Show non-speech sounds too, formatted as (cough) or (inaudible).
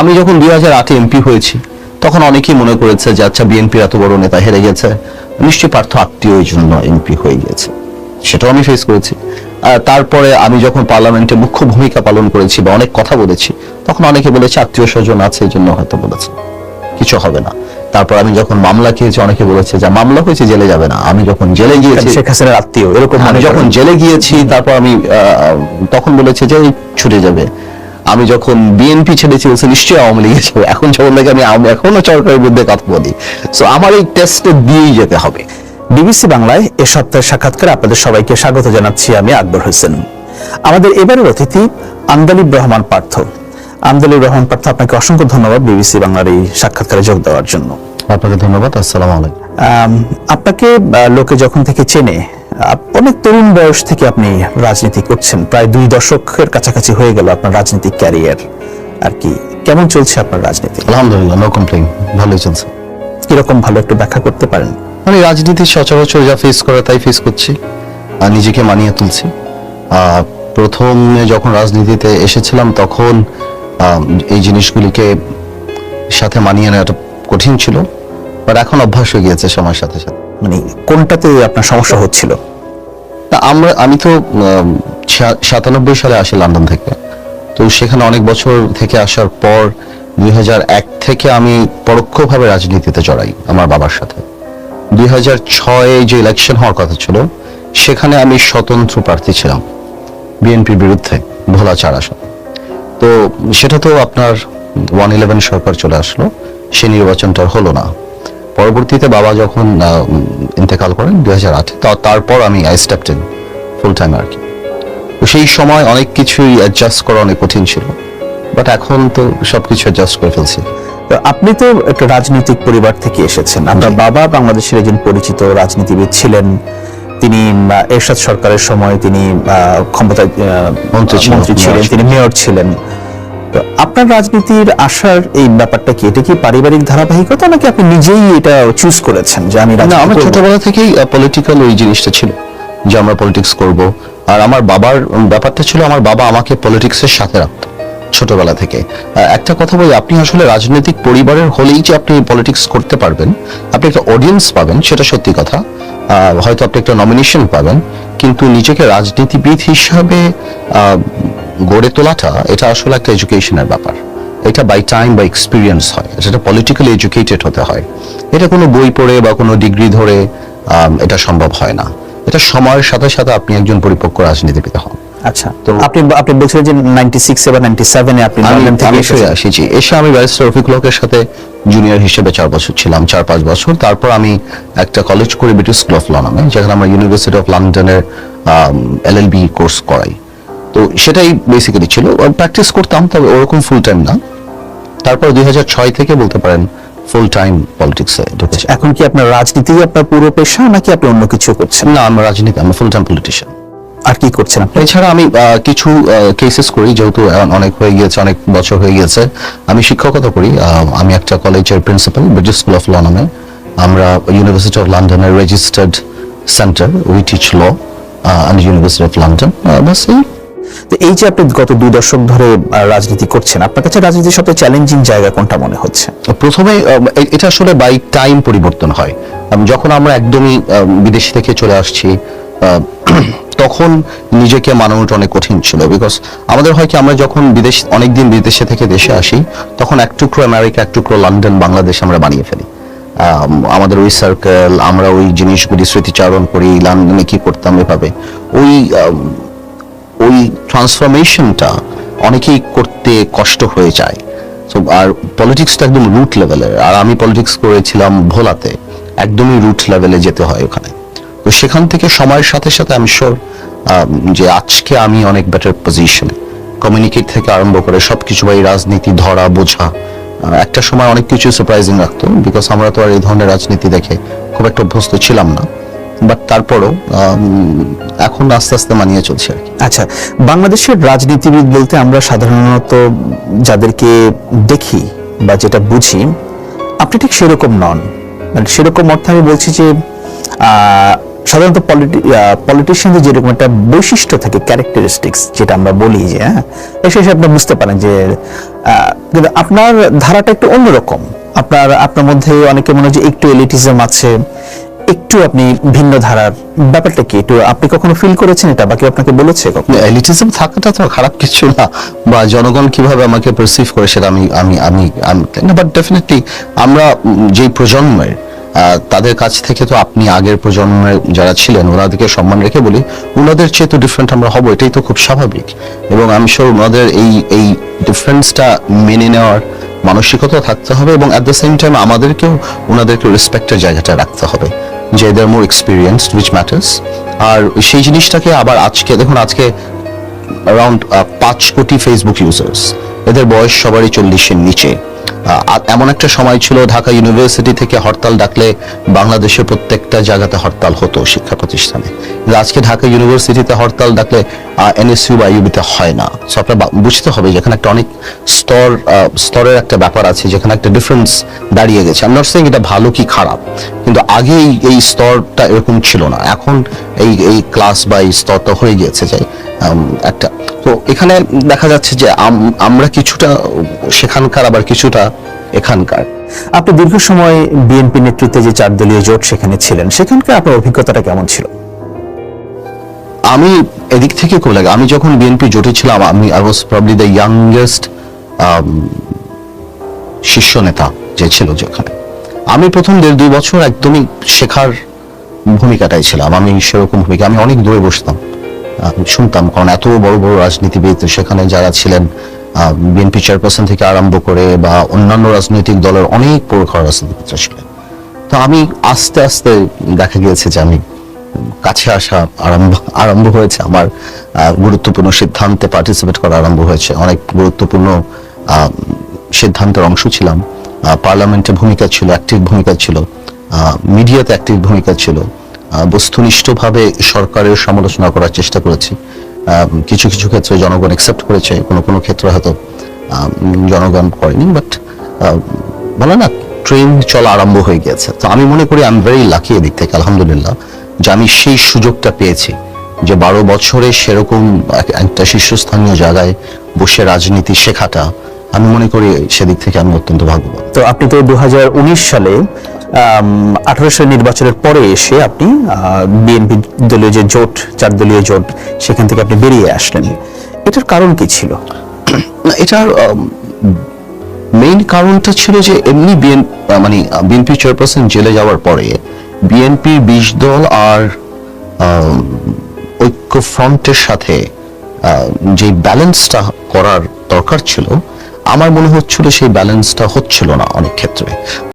আমি যখন দুই হাজার আটে এমপি হয়েছি তখন অনেকেই মনে করেছে যে আচ্ছা বিএনপির এত বড় নেতা হেরে গেছে। নিশ্চয়ই পার্থ আত্মীয় জন্য এমপি হয়ে গেছে। সেটাও আমি ফেস করেছি। তারপরে আমি যখন পার্লামেন্টে মুখ্য ভূমিকা পালন করেছি বা অনেক কথা বলেছি তখন অনেকে বলেছে আত্মীয় স্বজন আছে এই জন্য হয়তো বলেছে। কিছু হবে না। তারপর আমি যখন মামলা খেয়েছি অনেকে বলেছে যে মামলা হয়েছে জেলে যাবে না। আমি যখন জেলে গিয়েছি শেখ হাসিনার আত্মীয় এরকম আমি যখন জেলে গিয়েছি তারপর আমি আহ, তখন বলেছে যে ছুটে যাবে। আমি যখন বিএনপি ছেড়েছি বলছে নিশ্চয়ই আওয়ামী লীগে যাবে। এখন যখন দেখে আমি আওয়ামী- এখনও সরকারের বিরুদ্ধে কথা বলি। সো আমার এই টেস্টে দিয়েই যেতে হবে। বিবিসি বাংলায় এ সপ্তাহের সাক্ষাৎকারে আপনাদের সবাইকে স্বাগত জানাচ্ছি আমি আকবর হোসেন। আমাদের এবারের অতিথি আন্দালিব রহমান পার্থ। আন্দালিব রহমান পার্থ আপনাকে অসংখ্য ধন্যবাদ বিবিসি বাংলার এই সাক্ষাৎকারে যোগ দেওয়ার জন্য। আপনাকে ধন্যবাদ আসসালামু আলাইকুম। আপনাকে লোকে যখন থেকে চেনে অনেক তরুণ বয়স থেকে আপনি রাজনীতি করছেন। প্রায় দুই দশকের কাছাকাছি হয়ে গেল আপনার রাজনৈতিক ক্যারিয়ার। আর কি কেমন চলছে আপনার রাজনীতি? আলহামদুলিল্লাহ নো কমপ্লেন ভালোই চলছে। কীরকম ভালো একটু ব্যাখ্যা করতে পারেন? আমি রাজনীতি সচরাচর যা ফেস করে তাই ফেস করছি। আর নিজেকে মানিয়ে তুলছি। আহ, প্রথমে যখন রাজনীতিতে এসেছিলাম তখন এই জিনিসগুলিকে সাথে মানিয়ে নেওয়াটা কঠিন ছিল। বাট এখন অভ্যাস হয়ে গিয়েছে সময়ের সাথে সাথে। মানে কোনটাতে আপনার সমস্যা হচ্ছিল? তা আমরা, আমি তো সাতানব্বই সালে আসি লন্ডন থেকে। তো সেখানে অনেক বছর থেকে আসার পর দুই থেকে আমি পরোক্ষভাবে রাজনীতিতে জড়াই আমার বাবার সাথে। দুই যে ইলেকশন হওয়ার কথা ছিল, সেখানে আমি স্বতন্ত্র প্রার্থী ছিলাম বিএনপির বিরুদ্ধে, ভোলা চার আসন। তো সেটা তো আপনার ওয়ান ইলেভেন সরকার চলে আসলো, সে নির্বাচনটা হলো না। পরবর্তীতে বাবা যখন ইন্তেকাল করেন দুই হাজার আটে তারপর আমি I stepped in full time আর কি। সেই সময় অনেক কিছুই অ্যাডজাস্ট করা অনেক কঠিন ছিল বাট এখন তো সবকিছু অ্যাডজাস্ট করে ফেলছি। তো আপনি তো একটা রাজনৈতিক পরিবার থেকে এসেছেন। আপনার বাবা বাংলাদেশের একজন পরিচিত রাজনীতিবিদ ছিলেন। তিনি এরশাদ সরকারের সময় তিনি আহ, ক্ষমতায় মন্ত্রী ছিলেন, তিনি মেয়র ছিলেন। তো আপনার রাজনীতির আসার এই ব্যাপারটা কি? এটা কি পারিবারিক ধারাবাহিকতা নাকি আপনি নিজেই এটা চুজ করেছেন যে আমি না আমার ছোটবেলা থেকেই পলিটিক্যাল ওই জিনিসটা ছিল যে আমরা পলিটিক্স করব। আর আমার বাবার ব্যাপারটা ছিল আমার বাবা আমাকে পলিটিক্সের সাথে রাখতো ছোটবেলা থেকে। একটা কথা বলি আপনি আসলে রাজনৈতিক পরিবারের হলেই যে আপনি পলিটিক্স করতে পারবেন আপনি একটা অডিয়েন্স পাবেন সেটা সত্যি কথা। আহ, হয়তো আপনি একটা নমিনেশন পাবেন কিন্তু নিজেকে রাজনীতিবিদ হিসাবে আহ, গড়ে তোলাটা এটা আসলে একটা এডুকেশনের ব্যাপার। এটা বাই টাইম বা এক্সপিরিয়েন্স হয়। সেটা পলিটিক্যালি এডুকেটেড হতে হয়। এটা কোনো বই পড়ে বা কোনো ডিগ্রি ধরে এটা সম্ভব হয় না। এটা সময়ের সাথে সাথে আপনি একজন পরিপক্ক রাজনীতিবিদ হন। আচ্ছা। তো- আপনি আপনি বলছিলেন যে 96 বা 97 এ আপনি আমি লন্ডন থেকে আমি ফিরে এসে আমি ব্যারিস্টার রফিক লোকের সাথে জুনিয়র হিসেবে চার বছর ছিলাম চার পাঁচ বছর। তারপর আমি একটা কলেজ করে ব্রিটিশ ল নামে যেখানে আমরা ইউনিভার্সিটি অফ লন্ডনের এলএলবি কোর্স করাই। তো সেটাই বেসিক্যালি ছিল। প্র্যাকটিস করতাম তবে ওরকম ফুল টাইম না। তারপর দুই থেকে বলতে পারেন ফুল টাইম পলিটিক্সে ঢুকেছি। এখন কি আপনার রাজনীতি আপনার পুরো পেশা নাকি আপনি অন্য কিছু করছেন? না আমরা রাজনীতি আমি ফুল টাইম পলিটিশিয়ান আর কি করছেন আপনি? এছাড়া আমি কিছু কেসেস করি যেহেতু অনেক হয়ে গিয়েছে অনেক বছর হয়ে গিয়েছে। আমি শিক্ষকতা করি আমি একটা কলেজের principal British school of law নামে। আমরা ইউনিভার্সিটি অফ লন্ডনের registered centre we teach law and university of London বাস এই তো এই যে আপনি গত দুই দশক ধরে রাজনীতি করছেন আপনার কাছে রাজনীতির সবচেয়ে চ্যালেঞ্জিং জায়গা কোনটা মনে হচ্ছে? প্রথমে এটা আসলে বাই টাইম পরিবর্তন হয়। যখন আমরা একদমই বিদেশ থেকে চলে আসছি (clears throat) তখন নিজেকে মানানোটা অনেক কঠিন ছিল। বিকজ আমাদের হয় কি আমরা যখন বিদেশ অনেকদিন বিদেশে থেকে দেশে আসি তখন এক টুকরো আমেরিকা এক টুকরো লন্ডন বাংলাদেশ আমরা বানিয়ে ফেলি। আম, আমাদের ওই সার্কেল আমরা ওই জিনিসগুলি স্মৃতিচারণ করি লন্ডনে কি করতাম এভাবে। ওই ওই ট্রান্সফরমেশনটা অনেকেই করতে কষ্ট হয়ে যায়। So, আর পলিটিক্সটা একদম রুট লেভেলের আর আমি পলিটিক্স করেছিলাম ভোলাতে। একদমই রুট লেভেলে যেতে হয় ওখানে। তো সেখান থেকে সময়ের সাথে সাথে আমি শিওর যে আজকে আমি অনেক বেটার পজিশনে কমিউনিকেট থেকে আরম্ভ করে সবকিছু বা এই রাজনীতি ধরা বোঝা। একটা সময় অনেক কিছু সারপ্রাইজিং রাখতো বিকজ আমরা তো আর এই ধরনের রাজনীতি দেখে খুব একটা অভ্যস্ত ছিলাম না। বাট তারপরও এখন আস্তে আস্তে মানিয়ে চলছে আর কি। আচ্ছা বাংলাদেশের রাজনীতিবিদ বলতে আমরা সাধারণত যাদেরকে দেখি বা যেটা বুঝি, আপনি ঠিক সেরকম নন। মানে সেরকম অর্থে আমি বলছি যে সাধারণত পলিটিশিয়ানদের যেরকম একটা বৈশিষ্ট্য থাকে ক্যারেক্টারিস্টিক্স যেটা আমরা বলি যে হ্যাঁ এসে আপনি বুঝতে পারেন যে আপনার ধারাটা একটু অন্যরকম। আপনার আপনার মধ্যে অনেকে মনে হয় যে একটু এলিটিজম আছে একটু আপনি ভিন্ন ধারার ব্যাপারটা কি? একটু আপনি কখনো ফিল করেছেন এটা বাকি আপনাকে বলেছে কখনো? এলিটিজম থাকাটা তো খারাপ কিছু না, বা জনগণ কীভাবে আমাকে পারসিভ করে সেটা আমি আমি আমি বাট ডেফিনেটলি আমরা যেই প্রজন্মের তাদের কাছ থেকে তো আপনি আগের প্রজন্মের যারা ছিলেন, ওনাদেরকে সম্মান রেখে বলি, ওনাদের চেয়ে তো ডিফারেন্ট আমরা হব, এটাই তো খুব স্বাভাবিক। এবং আমি শিওর ওনাদের এই এই ডিফারেন্সটা মেনে নেওয়ার মানসিকতা থাকতে হবে, এবং অ্যাট দ্য সেম টাইম আমাদেরকেও ওনাদেরকে রেসপেক্টের জায়গাটা রাখতে হবে। যে এদের মোর এক্সপিরিয়েন্স উইচ ম্যাটার্স আর সেই জিনিসটাকে আবার আজকে, দেখুন আজকে অ্যারাউন্ড পাঁচ কোটি ফেসবুক ইউজার্স এদের বয়স সবারই চল্লিশের নিচে। এমন একটা সময় ছিল ঢাকা ইউনিভার্সিটি থেকে হরতাল ডাকলে বাংলাদেশের প্রত্যেকটা জায়গাতে হরতাল হতো শিক্ষা প্রতিষ্ঠানে। আজকে ঢাকা ইউনিভার্সিটিতে হরতাল ডাকলে এনএসইউ বা ইউবিতে হয় না। সো বুঝতে হবে যেখানে একটা অনেক স্তর স্তরের একটা ব্যাপার আছে, যেখানে একটা ডিফারেন্স দাঁড়িয়ে গেছে। আমি নট এটা ভালো কি খারাপ, কিন্তু আগে এই স্তরটা এরকম ছিল না। এখন এই এই ক্লাস বা এই স্তরটা হয়ে গিয়েছে, যাই একটা তো এখানে দেখা যাচ্ছে যে আমরা কিছুটা, সেখানকার আবার কিছুটা এখানকার। আপনি দীর্ঘ সময় বিএনপি নেতৃত্বে যে চার দলীয় জোট সেখানে ছিলেন, সেখানকার আপনার অভিজ্ঞতাটা কেমন ছিল? আমি এদিক থেকে খুব লাগে, আমি যখন বিএনপি জোটে ছিলাম, আমি I was probably the youngest শীর্ষ নেতা যে ছিল যেখানে। আমি প্রথম দেড় দুই বছর একদমই শেখার ভূমিকাটাই ছিলাম, আমি সেরকম ভূমিকা, আমি অনেক দূরে বসতাম। শুনতাম, কারণ এত বড় বড় রাজনীতিবিদ সেখানে যারা ছিলেন বিএনপি চেয়ারপারসন থেকে আরম্ভ করে বা অন্যান্য রাজনৈতিক দলের অনেক প্রখর রাজনীতিবিদরা ছিলেন। তো আমি আস্তে আস্তে দেখা গিয়েছে যে আমি কাছে আসা আরম্ভ আরম্ভ হয়েছে, আমার গুরুত্বপূর্ণ সিদ্ধান্তে পার্টিসিপেট করা আরম্ভ হয়েছে। অনেক গুরুত্বপূর্ণ সিদ্ধান্তের অংশ ছিলাম। পার্লামেন্টে ভূমিকা ছিল অ্যাক্টিভ ভূমিকা ছিল। মিডিয়াতে অ্যাক্টিভ ভূমিকা ছিল। বস্তুনিষ্ঠভাবে সরকারের সমালোচনা করার চেষ্টা করেছি। কিছু কিছু ক্ষেত্রে জনগণ অ্যাকসেপ্ট করেছে, কোনো কোনো ক্ষেত্রে হয়তো জনগণ করেনি বাট বলে না ট্রেন চলা আরম্ভ হয়ে গেছে তো আমি মনে করি আমি ভেরি লাকি এদিক থেকে, আলহামদুলিল্লাহ, যে আমি সেই সুযোগটা পেয়েছি যে বারো বছরে সেরকম একটা শীর্ষস্থানীয় জায়গায় বসে রাজনীতি শেখাটা, আমি মনে করি সেদিক থেকে আমি অত্যন্ত ভাগ্যবান। তো আপনি তো দু হাজার উনিশ সালে আঠারো সালের নির্বাচনের পরে এসে আপনি বিএনপি দলীয় যে জোট, চার দলীয় জোট, সেখান থেকে আপনি বেরিয়ে আসলেন। এটার কারণ কি ছিল? এটার মেইন কারণটা ছিল যে এমনি বিএন মানে বিএনপি চেয়ারপারসন জেলে যাওয়ার পরে বিএনপি বিশ দল আর ঐক্য ফ্রন্টের সাথে যে ব্যালেন্সটা করার দরকার ছিল, আমার মনে হচ্ছিল সেই ব্যালেন্সটা হচ্ছিল না অনেক ক্ষেত্রে।